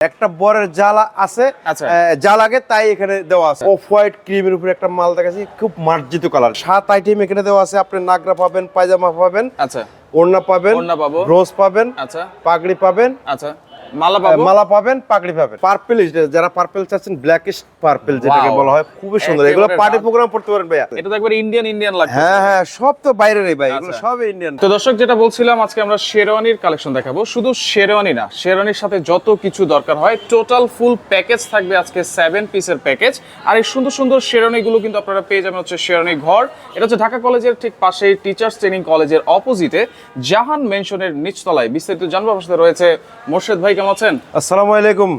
একটা বরের জ্বালা আছে আচ্ছা। যা লাগে তাই এখানে দেওয়া আছে। অফ হোয়াইট ক্রিমের উপরে একটা মাল দেখাচ্ছি খুব মার্জিত কালার সাত আইটেম এখানে দেওয়া আছে আপনি নাগরা পাবেন পায়জামা পাবেন আচ্ছা। ওড়না পাবেন ওড়না পাবো। রোজ পাবেন আচ্ছা। পাগড়ি পাবেন আচ্ছা। মালা পাবো? মালা পাবেন পাগড়ি পাবেন। পার্পল যারা পার্পল চাচ্ছেন ব্ল্যাকিশ পার্পল যেটাকে বলা হয় খুবই সুন্দর। এগুলো পার্টি প্রোগ্রাম পড়তে পারেন ভাইয়া। এটা তো একবার ইন্ডিয়ান ইন্ডিয়ান হ্যাঁ হ্যাঁ সব তো বাইরেরই ভাই এগুলো আচ্ছা। সব ইন্ডিয়ান তো দর্শক যেটা বলছিলাম আজকে আমরা শেরওয়ানির কালেকশন দেখাবো। শুধু শেরওয়ানি না শেরওয়ানির সাথে যত কিছু দরকার হয় টোটাল ফুল প্যাকেজ থাকবে আজকে সেভেন পিসের প্যাকেজ আর এই সুন্দর সুন্দর শেরওয়ানিগুলো কিন্তু আপনারা পেয়ে যাবেন হচ্ছে শেরওয়ানি ঘর। এটা হচ্ছে ঢাকা কলেজের ঠিক পাশেই টিচার্স ট্রেনিং কলেজের অপোজিটে জাহান মেনশনের নিচতলায় বিস্তারিত জানব। আমার সাথে রয়েছে মোর্শেদ ভাই কেমন আছেন? আসসালামু আলাইকুম।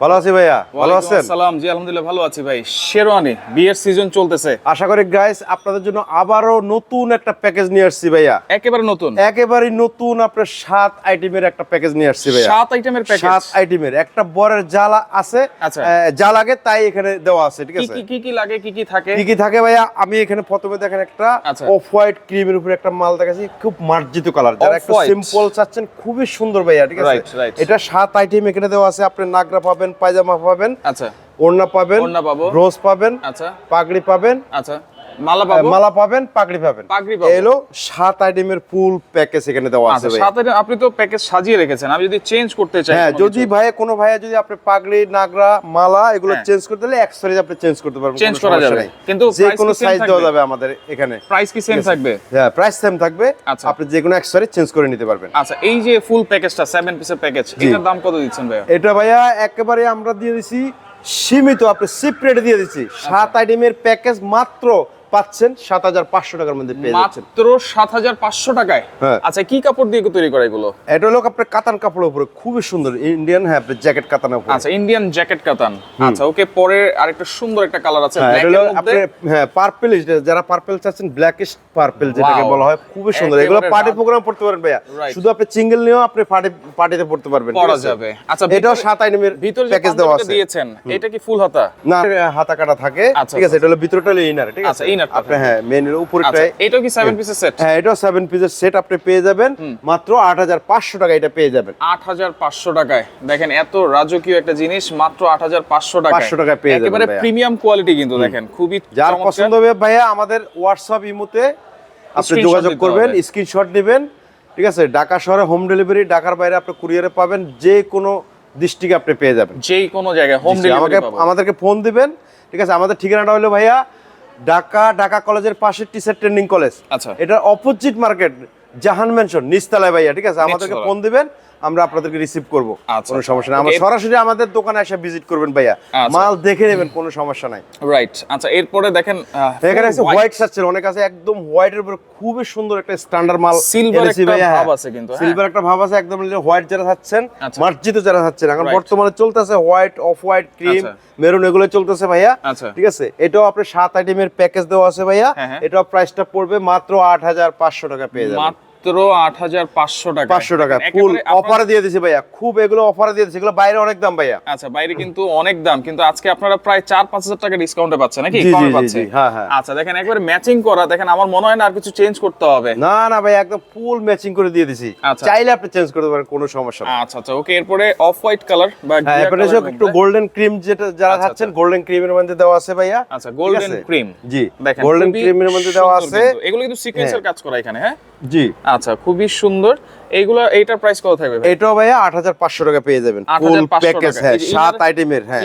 ভালো আছি ভাইয়া ভালো আছেন? সালাম জি আলহামদুলিল্লাহ ভালো আছি ভাই। শেরওয়ানি বিয়ের সিজন চলতেছে। আশা করি গাইস আপনাদের জন্য আবারও নতুন একটা প্যাকেজ নিয়ে আসছি ভাইয়া। একেবারে নতুন? একেবারেই নতুন আপনার সাত আইটেমের একটা প্যাকেজ নিয়ে আসছি ভাইয়া। সাত আইটেমের প্যাকেজ সাত আইটেমের একটা বরের জ্বালা আছে আচ্ছা। যা লাগে তাই এখানে দেওয়া আছে ঠিক আছে? কি কি কি লাগে কি কি থাকে? কি কি থাকে ভাইয়া? আমি এখানে প্রথমে দেখেন একটা আচ্ছা। অফ হোয়াইট ক্রিমের উপরে একটা মাল দেখাচ্ছি খুব মার্জিত কালার যারা একটু সিম্পল চাচ্ছেন খুবই সুন্দর ভাইয়া ঠিক আছে. এটা সাত আইটেম এখানে দেওয়া আছে আপনি নাগরা পাবেন পায়জামা পাবেন আচ্ছা। ওড়না পাবেন ওড়না পাবো। রোজ পাবেন আচ্ছা। পাগড়ি পাবেন। আচ্ছা। মালা পাবো? মালা পাবেন পাগড়ি পাবেন। পাগড়ি পাবো। এলো সাত আইটেমের ফুল প্যাকেজ এখানে দেওয়া আছে আচ্ছা ভাই সাথে আপনি তো প্যাকেজ সাজিয়ে রেখেছেন। আমি যদি চেঞ্জ করতে চাই হ্যাঁ যদি ভাইয়া কোনো ভাইয়া যদি আপনি পাগড়ি নাগরা মালা এগুলো হ্যাঁ। চেঞ্জ করতে হলে অ্যাক্সেসরিজ আপনি চেঞ্জ করতে পারবেন কোনো করা যাবে। কিন্তু যে কোনো সাইজ দেওয়া যাবে আমাদের এখানে। প্রাইস কি সেম থাকবে? হ্যাঁ প্রাইস সেম থাকবে। আচ্ছা। আপনি যে কোনো অ্যাক্সেসরি চেঞ্জ করে নিতে পারবেন। আচ্ছা এই যে ফুল প্যাকেজটা সেভেন পিসের প্যাকেজ এটার দাম কত দিচ্ছেন ভাইয়া? এটা ভাইয়া একেবারে আমরা দিয়ে দিছি সীমিত আপনি সিপ রেটে দিয়ে দিচ্ছি। আচ্ছা। সাত আইটেমের প্যাকেজ মাত্র পাচ্ছেন সাত হাজার পাঁচশো টাকার মধ্যে পেয়ে যাচ্ছেন। মাত্র সাত হাজার পাঁচশো টাকায়? হ্যাঁ। আচ্ছা কি কাপড় দিয়ে তৈরি করা এগুলো? এটা হলো আপনার কাতান কাপড়ের উপরে খুবই সুন্দর। ইন্ডিয়ান হ্যাঁ আপনার জ্যাকেট কাতানের উপরে। আচ্ছা ইন্ডিয়ান জ্যাকেট কাতান। আচ্ছা ওকে পরে আরেকটা সুন্দর একটা কালার আছে হ্যাঁ, হ্যাঁ পার্পল যারা পার্পল চাচ্ছেন ব্ল্যাকিশ পার্পল যেটাকে বলা হয় খুবই সুন্দর। এগুলো পার্টি প্রোগ্রাম পড়তে পারেন ভাইয়া। শুধু আপনি সিঙ্গেল নিয়েও আপনি পার্টি পার্টিতে পড়তে পারবেন পরা? যাবে। আচ্ছা এটাও সাত আইটেমের ভিতরে প্যাকেজ দেওয়া আছে। দিয়েছেন এটা কি ফুল হাতা? না হাতা কাটা থাকে। আচ্ছা, ঠিক আছে এটা হলো ভিতরটা ইনার ঠিক আছে? আপনি হ্যাঁ। মেন আচ্ছা এটাও কি সেভেন পিসের সেট হ্যাঁ এটাও সেভেন পিসের সেট আপনি পেয়ে যাবেন। মাত্র আট হাজার পাঁচশো টাকা এটা পেয়ে যাবেন। আট হাজার পাঁচশো টাকায়। দেখেন এত রাজকীয় একটা জিনিস মাত্র টাকা 500 টাকায়। পেয়ে যাবেন একেবারে ভাইয়া। প্রিমিয়াম কোয়ালিটি কিন্তু দেখেন খুবই যার পছন্দ হবে ভাইয়া আমাদের হোয়াটসঅ্যাপ ইমোতে আপনি যোগাযোগ করবেন। স্ক্রিনশট নেবেন। ঠিক আছে ঢাকা শহরে হোম ডেলিভারি ঢাকার বাইরে আপনি কুরিয়ারে পাবেন যে কোনো ডিস্ট্রিক্টে আপনি পেয়ে যাবেন। যেই কোনো জায়গায় হোম জি, আমাকে ডেলিভারি আমাদেরকে ফোন দিবেন। ঠিক আছে আমাদের ঠিকানাটা হলো ভাইয়া ঢাকা ঢাকা কলেজের পাশে টিচার ট্রেনিং কলেজ আচ্ছা। এটার অপোজিট মার্কেট জাহান মেনশন নিচতলায় ভাইয়া ঠিক আছে? আমাদেরকে ফোন দিবেন। আমরা আপনাদেরকে রিসিভ করব আচ্ছা, কোনো। সমস্যা নেই আমরা সরাসরি আমাদের দোকানে এসে ভিজিট করবেন ভাইয়া আচ্ছা। মাল দেখে নেবেন কোনো সমস্যা নাই রাইট আচ্ছা এরপরে দেখেন এখানে আছে হোয়াইট ছিল অনেক আছে একদম হোয়াইটের উপরে খুবই সুন্দর একটা স্ট্যান্ডার্ড মাল এনেছি একটা ভাব হ্যাঁ। আছে কিন্তু, হ্যাঁ। সিলভার একটা ভাব আছে একদম হোয়াইট যারা চাচ্ছেন আচ্ছা। মার্জিত যারা চাচ্ছেন এখন বর্তমানে চলতেছে white off white cream. Maroon এগুলো চলতেছে ভাইয়া। ঠিক আছে এটাও আপনার সাত আইটেমের প্যাকেজ দেওয়া আছে ভাইয়া হ্যাঁ, হ্যাঁ। এটাও প্রাইসটা পড়বে মাত্র আট হাজার পাঁচশো টাকা পেয়ে যাবেন মাত্র আট হাজার পাঁচশো টাকা পাঁচশো টাকা ফুল অফারে দিয়ে দিছি ভাইয়া। খুব এগুলো অফারে দিয়ে দিছি। এগুলো বাইরে অনেক দাম ভাইয়া। আচ্ছা বাইরে কিন্তু অনেক দাম। কিন্তু আজকে আপনারা প্রায় চার পাঁচ হাজার টাকা ডিসকাউন্টে পাচ্ছেন নাকি? কমে জি, পাচ্ছে জি, হ্যাঁ, হ্যাঁ। আচ্ছা দেখেন একবারে ম্যাচিং করা। দেখেন আমার মনে হয় না আর কিছু চেঞ্জ করতে হবে। না না ভাই একদম ফুল ম্যাচিং করে দিয়ে দিছি। আচ্ছা। চাইলে আপনি চেঞ্জ করতে পারেন কোনো সমস্যা নেই। আচ্ছা আচ্ছা ওকে এরপরে অফ হোয়াইট কালার বা হ্যাঁ এরপরে একটু গোল্ডেন ক্রিম যেটা যারা আচ্ছা, খাচ্ছেন গোল্ডেন ক্রিমের মধ্যে দেওয়া আছে ভাইয়া। আচ্ছা গোল্ডেন ক্রিম জি দেখেন গোল্ডেন ক্রিমের মধ্যে দেওয়া আছে। এগুলো কিন্তু সিকোয়েন্সের কাজ করা এখানে হ্যাঁ? জি। আচ্ছা খুবই সুন্দর। এইগুলো এইটার প্রাইস কত থাকবে এটাও ভাইয়া আট হাজার পাঁচশো টাকা পেয়ে যাবেন। ফুল প্যাকেজ হ্যাঁ সাত আইটেমের হ্যাঁ।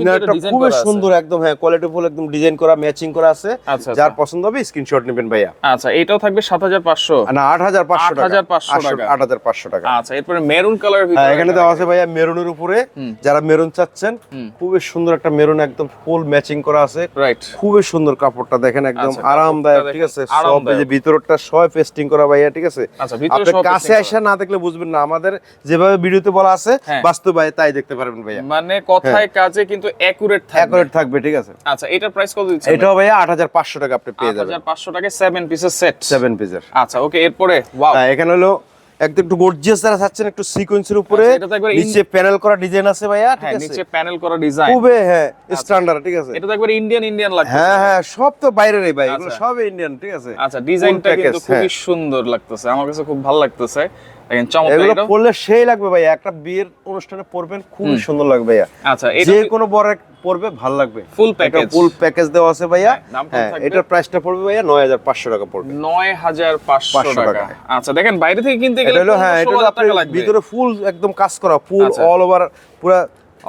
ইনারটা একটা design খুবই সুন্দর একদম হ্যাঁ কোয়ালিটি ফুল একদম ডিজাইন করা ম্যাচিং করা আছে। আচ্ছা, যার আচ্ছা। পছন্দ হবে স্ক্রিনশট নেবেন ভাইয়া। আচ্ছা এটাও থাকবে সাত হাজার পাঁচশো। না আট হাজার পাঁচশো টাকা। 8,500 টাকা। আট হাজার পাঁচশো টাকা। আচ্ছা এরপরে মেরুন কালার হ্যাঁ এখানে দেওয়া আছে ভাইয়া মেরুনের উপরে। যারা মেরুন চাচ্ছেন খুবই সুন্দর একটা মেরুন একদম ফুল ম্যাচিং করা আছে। রাইট খুবই সুন্দর কাপড়টা দেখেন একদম আচ্ছা, আরামদায়ক ঠিক আছে? সব যে ভিতরটা সব পেস্টিং করা ভাইয়া ঠিক আছে? আচ্ছা, ভিতরে সব কাছে এসে না দেখলে বুঝবেন না। আমাদের যেভাবে ভিডিওতে বলা আছে বাস্তবায় তাই দেখতে পারবেন ভাইয়া। মানে কথায় কাজে কিন্তু অ্যাকুরেট থাকবে। অ্যাকুরেট থাকবে ঠিক আছে। আচ্ছা এটার প্রাইস কত দিচ্ছেন এটা ভাইয়া? আট হাজার পাঁচশো টাকা আপনি পেয়ে যাবেন। হাজার পাঁচশো টাকা সেভেন পিসের সেট 7 পিসের আচ্ছা ওকে এরপরে ওয়াও এখানে হলো একদম একটু গর্জিয়াস যারা চাচ্ছেন একটু সিকোয়েন্সের উপরে আচ্ছা, নিচে প্যানেল করা ডিজাইন আছে ভাইয়া ঠিক হ্যাঁ আছে? নিচে প্যানেল করা ডিজাইন খুবই হ্যাঁ স্ট্যান্ডার্ড ঠিক আছে? এটা তো একবার ইন্ডিয়ান ইন্ডিয়ান লাগছে হ্যাঁ হ্যাঁ সব তো বাইরেরই ভাই এগুলো আচ্ছা। সব ইন্ডিয়ান ঠিক আছে? আচ্ছা ডিজাইনটা কিন্তু খুবই হ্যাঁ। সুন্দর লাগতেছে আমার কাছে খুব ভালো লাগতেছে। দেখেন চমৎকার এগুলো পরলে সেই লাগবে ভাই একটা বিয়ের অনুষ্ঠানে পরবেন খুবই সুন্দর লাগবে ভাইয়া। আচ্ছা যে কোনো বড় পরবে ভালো লাগবে। ফুল প্যাকেজ ফুল প্যাকেজ দেওয়া আছে ভাইয়া। হ্যাঁ, হ্যাঁ? এটার প্রাইসটা পড়বে ভাইয়া নয় হাজার পাঁচশো টাকা পড়বে। নয় হাজার পাঁচশো টাকা। টাকা। আচ্ছা দেখেন বাইরে থেকে কিনতে গেলে হলো হ্যাঁ এটা হলো 15-16 টাকা আপনার ভিতরে ফুল একদম কাজ করা ফুল। অল ওভার পুরো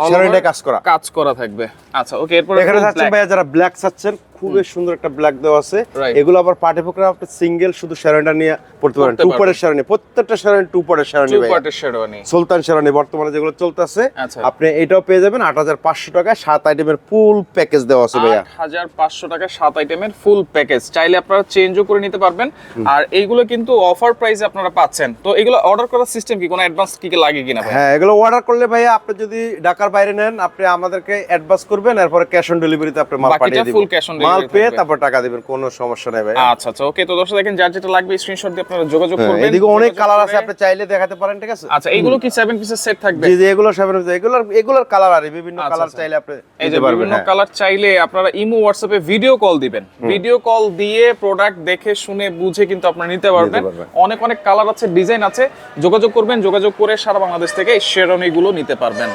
All কাজ করা। কাজ করা থাকবে। আচ্ছা ওকে এরপর এখানে যাচ্ছেন ভাইয়া যারা ব্ল্যাক চাচ্ছেন খুবই সুন্দর একটা ব্ল্যাক দেওয়া আছে। এগুলো আবার পার্টি প্রোগ্রাম আপনি সিঙ্গেল শুধু শেরওয়ানিটা নিয়ে পড়তে পারেন। টু। পারের শেরওয়ানি প্রত্যেকটা শেরওয়ানি টু শেরওয়ানি পার্টের শেরওয়ানি সুলতান শেরওয়ানি বর্তমানে যেগুলো চলতেছে আচ্ছা। আপনি এটাও পেয়ে যাবেন আট হাজার পাঁচশো টাকায় সাত আইটেমের ফুল প্যাকেজ দেওয়া আছে ভাইয়া। আট হাজার পাঁচশো টাকা সাত আইটেমের ফুল প্যাকেজ চাইলে আপনারা চেঞ্জও করে নিতে পারবেন। আর এইগুলো কিন্তু অফার প্রাইসে আপনারা পাচ্ছেন। তো এগুলো অর্ডার করার সিস্টেম কি? কোনো অ্যাডভান্স কি কি লাগে কিনা ভাই হ্যাঁ এগুলো অর্ডার করলে ভাইয়া আপনি যদি ঢাকার বাইরে নেন আপনি আমাদেরকে অ্যাডভান্স করবেন এরপরে ক্যাশ অন ডেলিভারিতে আপনি মাল পাঠিয়ে দিবেন। full cash on মাল পেয়ে তারপর টাকা দিবেন কোনো সমস্যা নেই ভাই। আচ্ছা আচ্ছা ওকে তো দর্শক দেখেন যার যেটা লাগবে স্ক্রিনশট দিয়ে আপনারা যোগাযোগ করবেন। এদিকে অনেক কালার আছে আপনি চাইলে দেখাতে পারেন ঠিক আছে? আচ্ছা এইগুলো কি সেভেন পিসের সেট থাকবে? জি জি এগুলো সেভেন এগুলোর এগুলোর কালার আছে বিভিন্ন আচ্ছা, কালার আচ্ছা। চাইলে আপনি এই যে পারবেন বিভিন্ন হ্যাঁ। কালার চাইলে আপনারা ইমো হোয়াটসঅ্যাপে ভিডিও কল দিবেন। ভিডিও কল দিয়ে প্রোডাক্ট দেখে শুনে বুঝে কিন্তু আপনারা নিতে পারবেন। অনেক অনেক কালার আছে ডিজাইন আছে। যোগাযোগ করবেন যোগাযোগ করে সারা বাংলাদেশ থেকে এই শেরওয়ানি গুলো নিতে পারবেন।